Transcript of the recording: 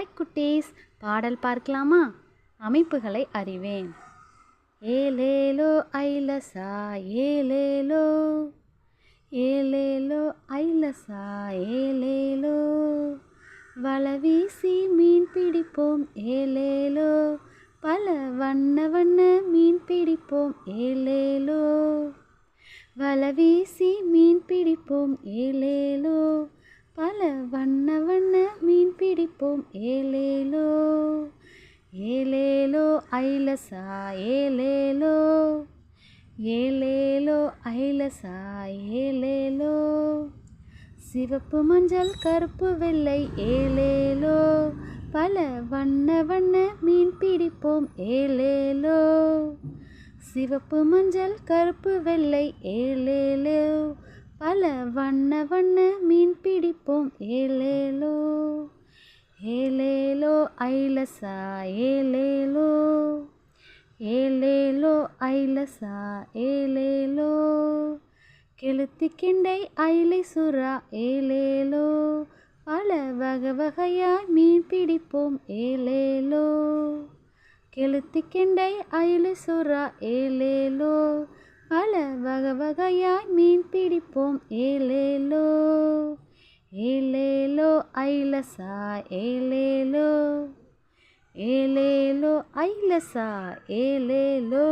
Hi குட்டீஸ். பாடல் பார்க்கலாமா? அமைப்புகளை அறிவேன். ஏலேலோ ஐலசா ஏலேலோ. ஏலேலோ ஐலசா ஏலேலோ. வலை வீசி மீன் பிடிப்போம் ஏலேலோ. பல வண்ண வண்ண மீன் பிடிப்போம் ஏலேலோ. வலை வீசி மீன் பிடிப்போம் ஏலேலோ. மீன் ஏலேலோ ஏலேலோ ஐலசா ஏலேலோ ஏலேலோ ஐலசா ஏலேலோ சிவப்பு மஞ்சள் கருப்பு வெள்ளை ஏலேலோ பல வண்ண வண்ண மீன் பிடிப்போம் ஏலேலோ சிவப்பு மஞ்சள் கருப்பு வெள்ளை ஏலேலோ பல வண்ண வண்ண மீன் பிடிப்போம் ஏலேலோ. ஏலேலோ ஐலசா ஏலேலோ. ஏலேலோ ஐலசா ஏலேலோ. கெளுத்தி கிண்டை ஐலை சுறா ஏலேலோ. பல வகை வகையாய் மீன் பிடிப்போம் ஏலேலோ. கெளுத்தி கிண்டை ஐலை சுறா ஏலேலோ. பல வகை வகையாய் மீன் பிடிப்போம் ஏலேலோ. ஏலே ஐலசா ஏலேலோ ஏலேலோ ஐலசா ஏலேலோ